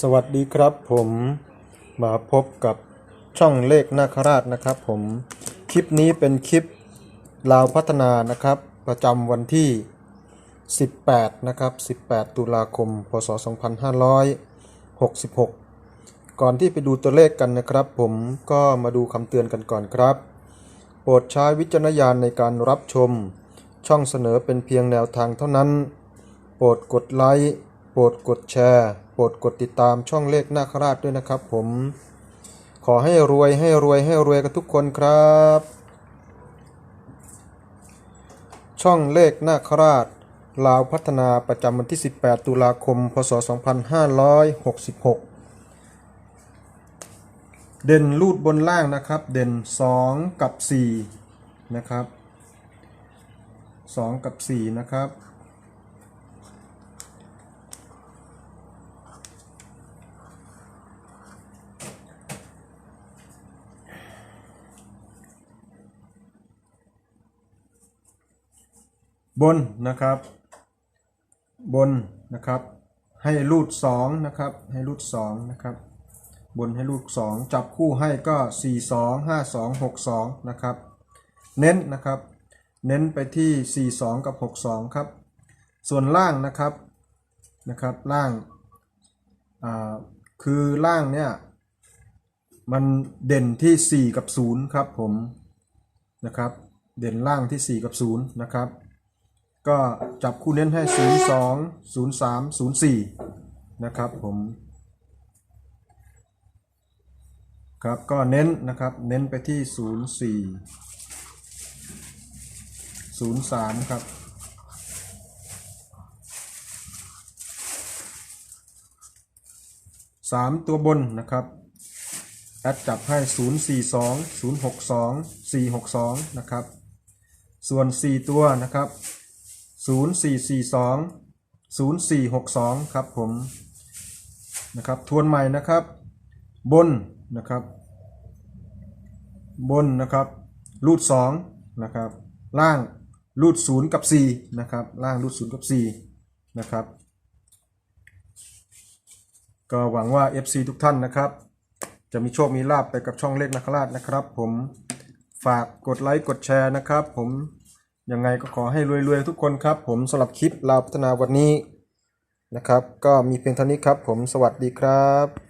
สวัสดีครับผมมาพบกับช่องเลขนาคราชนะครับผมคลิปนี้เป็นคลิปลาวพัฒนานะครับ ประจำวันที่ 18 นะครับ 18 ตุลาคม พศ 2566 ก่อนที่ไปดูตัวเลขกันนะครับผมก็มาดูคำเตือนกันก่อนครับ โปรดใช้วิจารณญาณในการรับชม ช่องเสนอเป็นเพียงแนวทางเท่านั้น โปรดกดไลค์โปรดกดแชร์ โปรดกดติดตามช่องเลขนาคราชด้วยนะครับผม ขอให้รวยให้รวยให้รวยกันทุกคนครับ ช่องเลขนาคราชลาวพัฒนาประจำวันที่ 18 ตุลาคม พศ 2566เด่นรูดบนล่างนะครับ เด่น 2 กับ 4 นะครับ 2 กับ 4 นะครับ บนนะครับ บนนะครับ ให้รูดสองนะครับ ให้รูดสองนะครับ บนให้รูดสองจับคู่ให้ก็สี่สองห้าสองหกสองนะครับ เน้นนะครับ เน้นไปที่สี่สองกับหกสองครับ ส่วนล่างนะครับ นะครับ ล่าง อ่า คือล่างเนี่ย มันเด่นที่ 4 กับ 0 ครับผม นะครับ เด่นล่างที่ 4 กับ 0 นะครับ ก็จับคู่เน้นให้ 0 2 0 3 0 4 นะครับผมครับก็เน้นนะครับเน้นไปที่ 0 4 0 3 ครับสามตัวบนนะครับแอดจับให้ 042 062 462 นะครับ ส่วน 4 ตัวนะครับ 0442 0462 ครับผมนะครับทวนใหม่นะครับ บนนะครับ บนนะครับรูด2นะครับล่างรูด0กับ4นะครับล่างรูด0กับ4นะครับก็หวังว่า FC ทุกท่านนะครับ จะมีโชคมีลาบไปกับช่องเลขนักราชนะครับ ผมฝากกดไลค์กดแชร์นะครับ ผม ยังไงก็ขอให้รวยๆทุกคนครับ ผมสำหรับคลิปลาวพัฒนาวันนี้นะครับ ก็มีเพียงเท่านี้ครับ ผมสวัสดีครับ